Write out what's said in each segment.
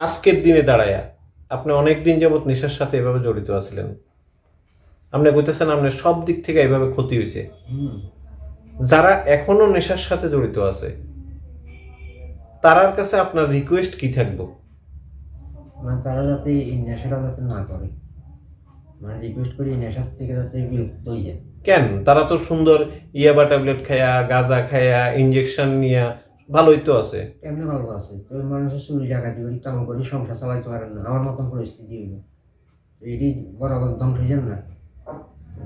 আজকের দিনে দাঁড়ায়া আপনি অনেক দিন যাবত নেশার সাথে এভাবে জড়িত আছিলেন। আপনি কইতেছেন আপনার সব দিক থেকে এভাবে ক্ষতি হয়েছে যারা এখনও নেশার সাথে জড়িত আছে তারার কাছে আপনার রিকোয়েস্ট কি থাকব? মানে তারা যাতে এই নেশাটা যাতে না করে। মানে রিকোয়েস্ট করি নেশার থেকে যাতে বিরক্ত হয়ে যায়। কেন? তারা তো সুন্দর ইয়াবা ট্যাবলেট খায়া গাঁজা খায়া ইঞ্জেকশন নিয়া ভালোই তো আছে। এমনি ভালো আছে। তো মানুষের চুরি ডাকাতি করি কাম করি, সংসার চালাইতে পারেন না। আমার মতন পরিস্থিতি হইল। এটি বরাবর ধ্বংস হয়ে না।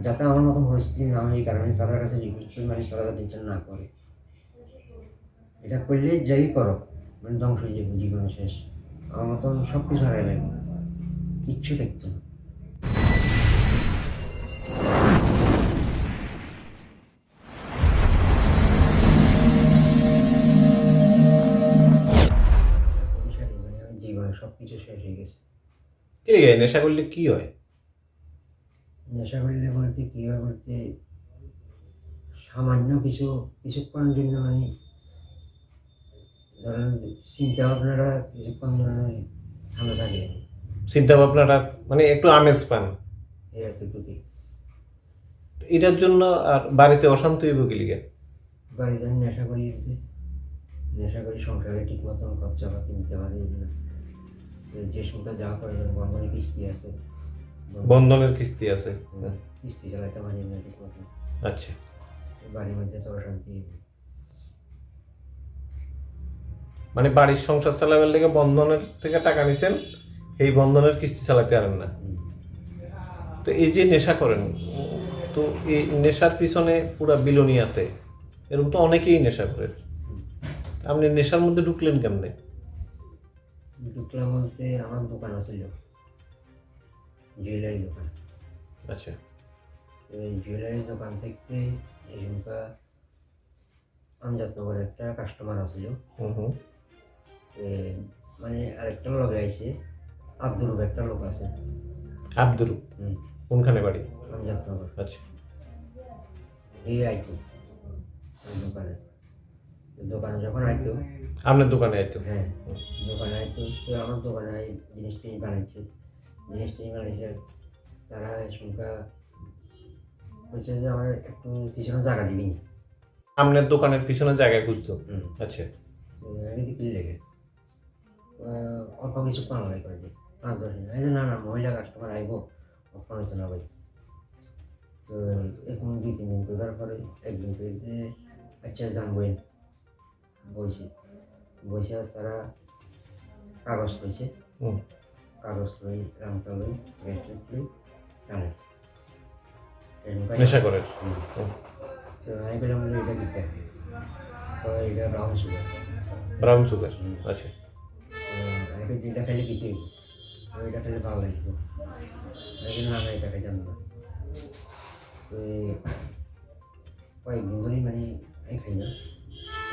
যাতে আমার মতন পরিস্থিতি না হয়, এই কারণে তাদের কাছে রিকোয়েস্ট মানে তারা যাতে না করে। এটা করলে যাই করো মানে ধ্বংস হয়ে যাবে জীবন শেষ। আমার মতন সব কিছু হারাই লাগবে কিচ্ছু থাকতো না। আছে নেশা করলে কি হয়? নেশা করলে বলতে কি হয় বলতে সামান্য কিছু কিছুক্ষণের জন্য মানে ধরেন চিন্তা ভাবনাটা কিছুক্ষণ জন্য ঠান্ডা থাকে। চিন্তা ভাবনাটা মানে একটু আমেজ পান এতটুকুই। এটার জন্য আর বাড়িতে অশান্তি হইব কি লিগে? বাড়িতে আমি নেশা করি নেশা করি সংসারে ঠিক মতন খরচা পাতি দিতে পারি না। যে সময়টা যা করে বন্ধনে কিস্তি আছে। বন্ধনের কিস্তি আছে। কিস্তি চালাতে পারি না ঠিক আচ্ছা। বাড়ির মধ্যে তো অশান্তি। মানে বাড়ির সংসার চালাবার লেগে বন্ধনের থেকে টাকা নিছেন এই বন্ধনের কিস্তি চালাতে পারেন না। তো এই যে নেশা করেন তো এই নেশার পিছনে পুরা বিলোনিয়াতে এরকম তো অনেকেই নেশা করে। আপনি নেশার মধ্যে ঢুকলেন কেমনে? ঢুকলাম বলতে আমার দোকান আছিল জুয়েলারি দোকান। আচ্ছা। এই জুয়েলারি দোকান থেকে এখানকা আমজাদনগর একটা কাস্টমার আসছিল হুম হুম। এ, মানে আরেকটা লোক আইছে আব্দুল রূপ একটা লোক আছে। আব্দুল? হুম, কোনখানে বাড়ি? আমজাদনগর। আচ্ছা। এই আইতো দোকানে। দোকানে যখন আইতো আপনার দোকানে আইতো? হ্যাঁ দোকানে আইতো আমার দোকানে আই জিনিসটি বানাইছে। জিনিসটি বানাইছে তারা সংখ্যা বলছে যে আমার একটু পিছনে জায়গা দিবি। আপনার দোকানের পিছনে জায়গায় খুঁজতো? আচ্ছা। দেখি। লেগে অল্প কিছু কম হয় করে দিই পাঁচ দশ না না মহিলা কাস্টমার আইব অক্ষণ হতো না ভাই। তো এখন দুই তিন দিন করার পরে একদিন করে আচ্ছা জানবই বইছে বইছে তারা কাগজ পেয়েছে কাগজ লই রামতা লই রেস্টুরেন্ট লই টানে এরকম নেশা করে। তো আমি বললাম যে এটা দিতে হবে তো এটা ব্রাউন সুগার ব্রাউন সুগার আচ্ছা। আমি যেটা খেলে কিছু ওইটা খেলে ভালো লাগতো। আমি না এটা খেতাম না। তো কয়েকদিন ধরেই মানে আমি খাই না। আমি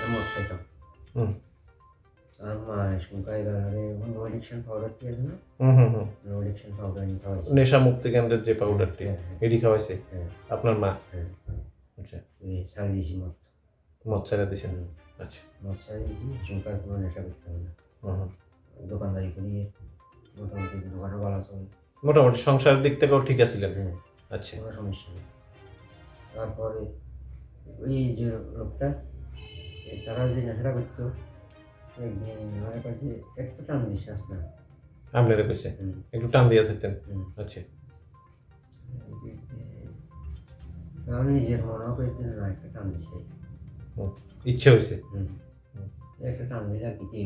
মদ খাইতাম নেশা মুক্তি কেন্দ্রের যে পাউডারটি হ্যাঁ, হ্যাঁ, এটি খাওয়াইছে? হ্যাঁ, আপনার মা। আচ্ছা। ওই সারি দিয়েছি মদ। মদ ছেড়ে দিয়েছেন আচ্ছা। মদ দিয়েছি কোনো নেশা করতে হবে না। দোকানদারি মোটামুটি দোকানও ভালো চলে। মোটামুটি সংসারের দিক থেকেও ঠিক আছিলেন? হ্যাঁ আচ্ছা। কোনো সমস্যা নেই। তারপরে ওই যে লোকটা তারা যে নেশাটা করতো মনে একটু টান বিশ্বাস না আপনারা কইছে একটু টান দিয়ে হুম। আচ্ছা। আমি নিজের করতে না একটা টান দিছে ইচ্ছে হয়েছে। একটা টান দিলে আর কিছু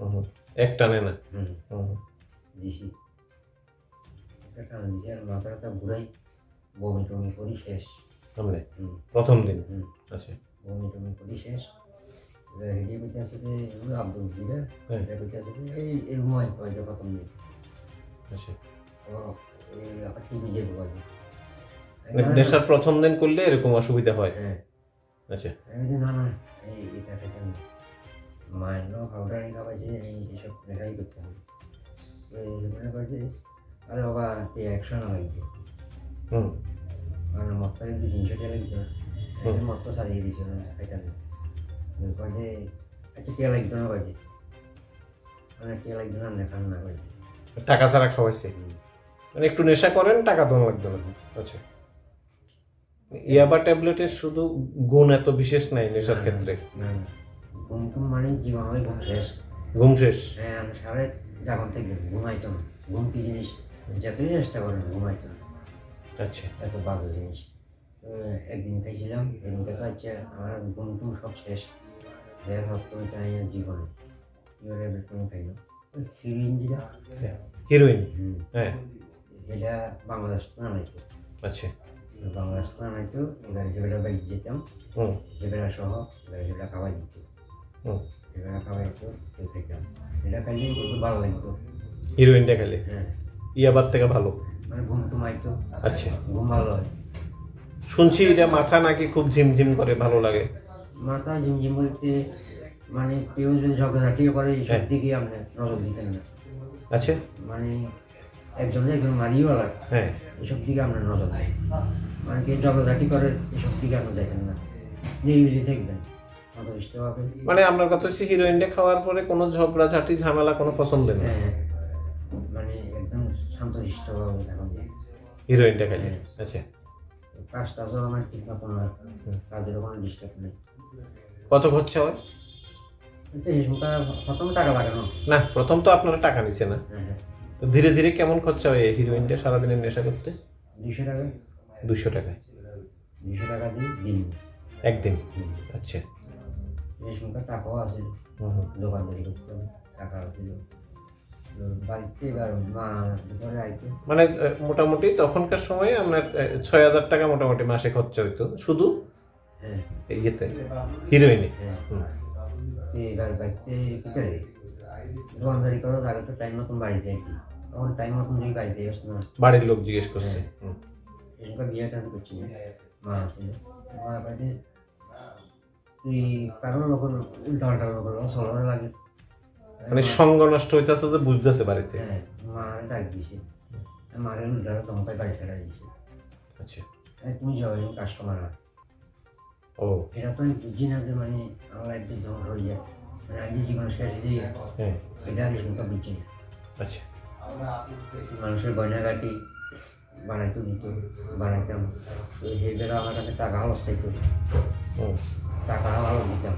হুম হুম। এক টানে না। দিছি একটা টান দিছে আর মাথাটা ঘুরাই বমি টমি করি শেষ। হুম। প্রথম দিন? হুম। আচ্ছা। বমি টমি করি শেষ। আসে যে আব্দুল আসে যে এই এরকম হয় হয়তো প্রথম দিন মানে নেশার প্রথম দিন করলে এরকম অসুবিধা হয় হ্যাঁ আচ্ছা আমি না না এই এটা খেতে না নো পাউডার খাওয়াইছে এই এসব নেশাই করতে হবে মনে করে যে আরে বাবা তুই একশো না হুম কারণ মদটা কিন্তু তিনশো টাকা হুম। সারিয়ে দিয়েছিল না আচ্ছা টিয়া লাগতো না মানে না না খান না করে টাকা ছাড়া খাওয়াইছে? মানে একটু নেশা করেন টাকা দেওয়া লাগবে না। আচ্ছা। ইয়াবা ট্যাবলেটের শুধু গুণ এত বিশেষ নাই নেশার ক্ষেত্রে? না না। ঘুম টুম মানে জীবন হয় ঘুম শেষ। ঘুম শেষ? হ্যাঁ আমি সাড়ে যখন থেকে ঘুমাইতো না। ঘুম কি জিনিস? যতই চেষ্টা করেন ঘুমাইতো না। আচ্ছা। এত বাজে জিনিস। তো একদিন খাইছিলাম এদিনকে তো হচ্ছে আমার ঘুম টুম সব শেষ। দেড় সপ্তাহ তাই জীবনে এবারে তুমি খাই না হিরোইন হ্যাঁ এটা বাংলাদেশ তো আনাইতো আচ্ছা বাংলাদেশ তো আনাইতো এবার সেবেলা বাইক যেতাম হুম সেবেলা সহ এবার সেবেলা খাওয়াই দিত হুম সেবেলা খাওয়াই দিত খাইতাম এটা খাইলে কিন্তু ভালো লাগতো হিরোইনটা খেলে হ্যাঁ ইয়াবার থেকে ভালো। মানে ঘুম টুম আইতো। আচ্ছা। ঘুম ভালো হয়। শুনছি এটা মাথা নাকি খুব ঝিমঝিম করে ভালো লাগে। মাথা ঝিমঝিম বলতে মানে কেউ যদি ঝগড়াঝাটিও করে এইসব হ্যাঁ। দিকে আপনি নজর দিতেন না? আচ্ছা। মানে একজন একজন মারিও লাগে হ্যাঁ। এসব দিকে আপনার নজর দেয় মানে কেউ ঝগড়াঝাটি করে এসব দিকে আপনি যাইতেন না? নিরিবিলি থাকবেন। মতো মানে আপনার কথা হচ্ছে হিরোইনটা খাওয়ার পরে কোনো ঝগড়াঝাটি ঝামেলা কোনো পছন্দ নেই। হ্যাঁ। মানে একদম শান্তশিষ্টভাবে থাকুন হিরোইনটা খেলে আচ্ছা। কাজ টাজও আমার ঠিক হয়। কাজের কোনো ডিস্টার্ব নেই। কত খরচা হয়? এই সময়টা প্রথম টাকা লাগানো না প্রথম তো আপনারা টাকা নিছে না। হ্যাঁ হ্যাঁ। তো ধীরে ধীরে কেমন খরচা হয় এই হিরোইনটা সারাদিনের নেশা করতে? দুশো টাকা। দুশো টাকায়। দুশো টাকা দিন একদিন? আচ্ছা। টাকাও আছে। করতে হবে টাকা আইতো। মানে মোটামুটি তখনকার সময় আপনার ছয় হাজার টাকা মোটামুটি মাসে খরচা হইতো। শুধু ইয়েতে হিরোইনে। হ্যাঁ। দোকানদারি করো তাহলে তো টাইম মতন বাড়িতে আইতি তখন টাইম মতন যদি বাড়িতে আস না। বাড়ির লোক জিজ্ঞেস করছে। হুম। এসব বিয়ে টান করছি মা আছে। মা বাড়িতে তুই কারোর লোক উল্টা পাল্টা লোক চলার লাগে। মানে সঙ্গ নষ্ট হইতেছে যে বুঝতেছে বাড়িতে। হ্যাঁ মা ডাক দিছে। মারে উল্টা তোমাকে বাড়ি ছেড়ে দিছে আচ্ছা। তুমি যাও কাস্টমার ও। এটা তো আমি বুঝি না যে মানে আমার একদিন ধ্বংস হয়ে যায়। মানে আমি জীবন শেষ এটা আমি না। আচ্ছা। মানুষের বানাইতে দিত বানাইতাম বেলা আমার কাছে টাকা ভালো চাইতো। টাকা ভালো দিতাম।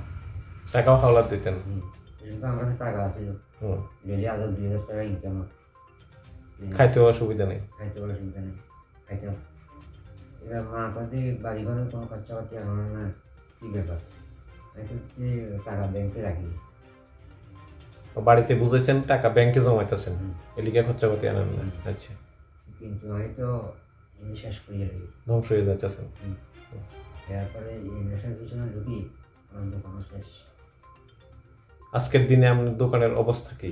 টাকাও হাওলাত দিতেন। কিন্তু আমার কাছে টাকা আছিল। ডেলি হাজার দুই হাজার টাকা ইনকাম খাইতেও অসুবিধা নেই। খাইতে বলে সুবিধা নেই। খাইতাম। এবার মা কাছে বাড়ি ঘরের কোনো খরচা পাতি আমার না কি ব্যাপার? তো টাকা ব্যাংকে রাখি। বাড়িতে বুঝেছেন টাকা ব্যাংকে জমাইতেছেন। এলিকা খরচা পাতি আনেন না? আচ্ছা। কিন্তু আমি তো শেষ করিয়ে দিই ধ্বংস হয়ে যাচ্ছেন তারপরে এই নেশার পিছনে ঢুকি আমার দোকানও শেষ। আজকের দিনে আপনার দোকানের অবস্থা কি?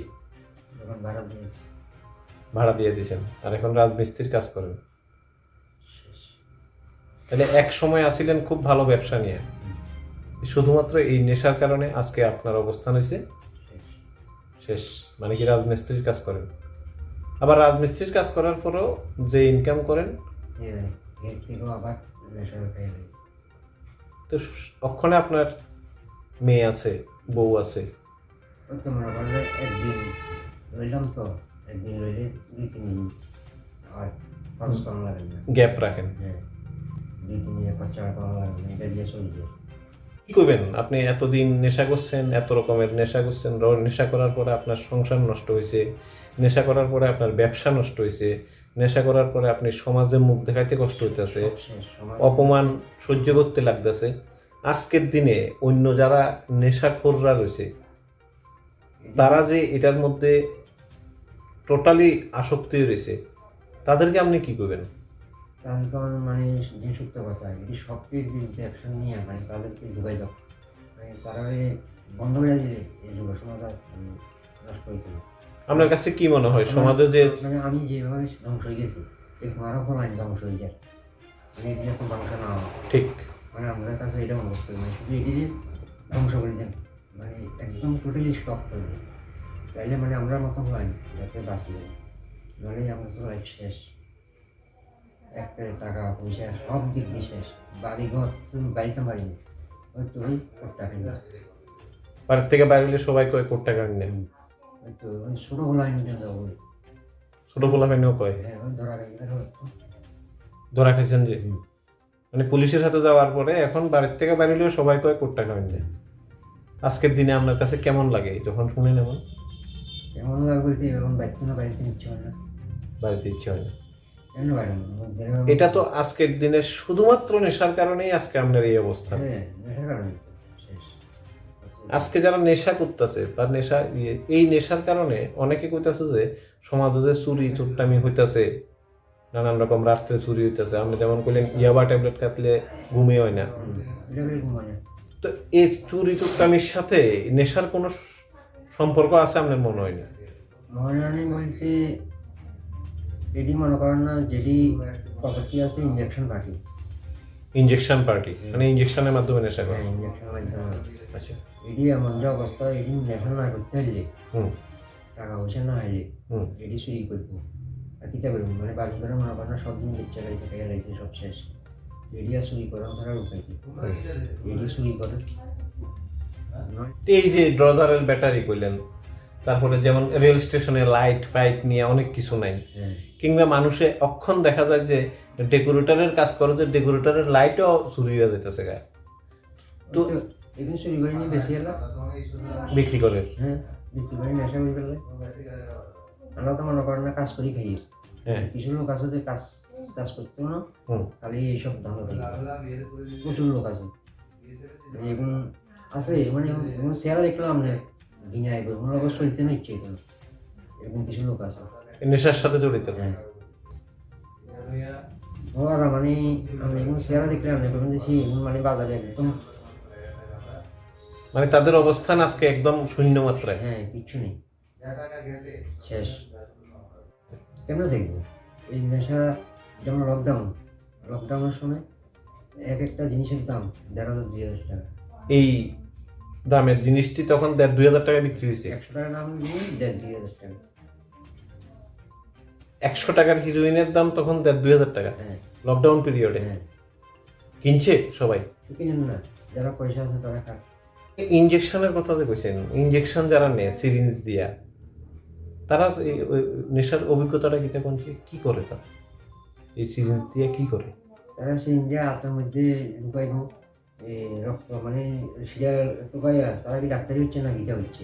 দোকান ভাড়া দিয়েছি। ভাড়া দিয়ে দিয়েছেন। আর এখন রাজমিস্ত্রির কাজ করেন। তাহলে এক সময় আসিলেন খুব ভালো ব্যবসা নিয়ে। শুধুমাত্র এই নেশার কারণে আজকে আপনার অবস্থান হয়েছে। শেষ। মানে কি রাজমিস্ত্রির কাজ করেন। আবার রাজমিস্ত্রির কাজ করার পরেও যে ইনকাম করেন তো অক্ষণে আপনার মেয়ে আছে বউ আছে। ওই তো একদিন রইলাম তো একদিন রইলে দুই তিন দিন আর খরচ কম লাগে গ্যাপ রাখেন। হ্যাঁ। খরচা এটা দিয়ে কি করবেন? আপনি এতদিন নেশা করছেন এত রকমের নেশা করছেন নেশা করার পরে আপনার সংসার নষ্ট হয়েছে নেশা করার পরে আপনার ব্যবসা নষ্ট হয়েছে নেশা করার পরে আপনি সমাজে মুখ দেখাইতে কষ্ট হইতেছে অপমান সহ্য করতে লাগতেছে। আজকের দিনে অন্য যারা নেশাখোররা রয়েছে তারা যে এটার মধ্যে টোটালি আসক্তি রয়েছে তাদেরকে আপনি কি করবেন? তার কারণ মানে যে সত্য কথা এটি সবটির বিরুদ্ধে অ্যাকশন নিয়ে মানে তাদেরকে যোগাযোগ মানে তারা বন্ধ করে দিলে এই যুব সমাজ আর, নষ্ট হইতে আপনার কাছে কি মনে হয়? সমাজে যে মানে আমি যেভাবে ধ্বংস হয়ে গেছি এরকম আরও কোনো আইন ধ্বংস হয়ে যায়? মানে এটি যখন ধ্বংস না হয় ঠিক। মানে আমাদের কাছে এটা অনুভব করি মানে শুধু এটি যে ধ্বংস করে দেন মানে একদম টোটালি স্টপ করে দেন। তাইলে মানে আমরা মতো হয় যাতে বাঁচি নাহলে আমরা তো লাইফ শেষ। একটা টাকা পয়সা সব দিক দিয়ে শেষ। বাড়ি ঘর তুমি বাড়িতে পারি না ওই তুমি করতে পারি বাড়ির থেকে বাইরে হলে সবাই কয় কোটি টাকা নেন ওই তো ওই ছোট গোলা ইন্ডিয়ান যাব ছোট পোলা পাইনেও কয়? হ্যাঁ ধরা গেছে ধরা খাইছেন যে? মানে পুলিশের হাতে যাওয়ার পরে এখন বাড়ির থেকে বেরিলেও সবাই কয় কোট টাকা হইন আজকের দিনে আপনার কাছে কেমন লাগে? যখন শুনেন এমন কেমন লাগে বলতে এরকম বাইক কোনো বাড়িতে নিচ্ছে না। বাড়িতে ইচ্ছে হয় না। বাইরে এটা তো আজকের দিনে শুধুমাত্র নেশার কারণেই আজকে আপনার এই অবস্থা। হ্যাঁ আজকে যারা নেশা করতেছে তার নেশা ইয়ে- এই নেশার কারণে অনেকে কইতাছে যে সমাজে যে চুরি চুট্টামি হইতাছে নানান রকম রাত্রে চুরি হইতাছে। আপনি যেমন কইলেন ইয়াবা ট্যাবলেট কাটলে ঘুমিয়ে হয় না। তো এই চুরি চুট্টামির সাথে নেশার কোনো সম্পর্ক আছে আপনার মনে হয় না? মহারানী বলতে এটি মনে করেন না যেটি প্রপার্টি আছে ইঞ্জেকশন পার্টি ইনজেকশন পার্টি মানে ইনজেকশনের মাধ্যমে নেশা করে। হ্যাঁ ইঞ্জেকশন মাধ্যমে। আচ্ছা। এটি এমন যে অবস্থা এটি নেশা না করতে হলে হুম। টাকা পয়সা না হলে হুম। এটি চুরি করব আর কিতা করব? মানে বাড়ি করে মনে করেন না সব দিন বেচে লাইছে খেয়ে লাইছে সব শেষ। এটি আর চুরি করার ছাড়া উপায় কি? এটি চুরি করে। এই যে ড্রজারের ব্যাটারি কইলেন তারপরে যেমন রেল স্টেশনে লাইট ফাইট নিয়ে অনেক কিছু নাই। হ্যাঁ কিংবা মানুষে অক্ষণ দেখা যায় যে ডেকোরেটরের কাজ করে যে ডেকোরেটরের লাইটও চুরি হয়ে যেতেছে গায়ে তো বেশি এলা? বিক্রি করে। হ্যাঁ বিক্রি করে নেশা করে ফেললে। আমরা তো মনে করেন না কাজ করি খাই। হ্যাঁ। কিছু লোক আছে যে কাজ কাজ করতে না খালি এইসব ধান্দা প্রচুর লোক আছে। মানে এগুলো আছে মানে চেহারা দেখলাম আমরা দিনে আইব কোনো লোক চলতে না ইচ্ছে এগুলো এরকম কিছু লোক আছে। নেশার সাথে জড়িত? হ্যাঁ। ওরা মানে আমি এগুলো চেহারা দেখলে আমরা বলবেন যে মানে বাজারে একদম মানে তাদের অবস্থান আজকে একদম শূন্য মাত্রায়? হ্যাঁ কিছু নেই। শেষ। কেমন দেখব? এই নেশা যেমন লকডাউন লকডাউনের সময় এক একটা জিনিসের দাম দেড় হাজার দুই হাজার টাকা। এই দামের জিনিসটি তখন দেড় দুই হাজার টাকা বিক্রি হয়েছে। একশো টাকা দাম দিয়ে দেড় দুই হাজার টাকা। একশো টাকার হিরোইনের দাম তখন দেড় দুই হাজার টাকা। হ্যাঁ। লকডাউন পিরিয়ডে হ্যাঁ। কিনছে সবাই? কিনেন না যারা পয়সা আছে তারা খাক। ইনজেকশনের কথা যে কইছেন ইঞ্জেকশন যারা নেয় সিরিঞ্জ দিয়া তারা এই নেশার অভিজ্ঞতাটা কি তখন কি- করে তারা? এই সিরিঞ্জ দিয়া কি করে? তারা যে হাতের মধ্যে ঢুকাইব। রক্ত মানে সেটা ঢুকাইয়া তারা কি ডাক্তারি হচ্ছে না গীতা হচ্ছে।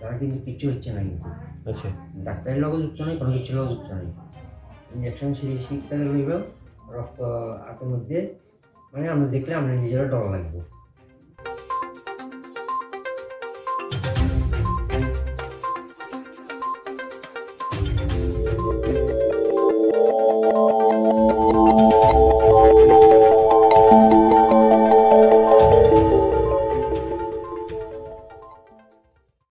তারা কিন্তু কিচ্ছু হচ্ছে না কিন্তু। আচ্ছা। ডাক্তারের লগও যুক্ত নাই কোনো কিছুর লগও যুক্ত নাই ইঞ্জেকশন সেই শীতকালে লইব রক্ত হাতের মধ্যে মানে আমরা দেখলে আমরা নিজেরা ডর লাগবে।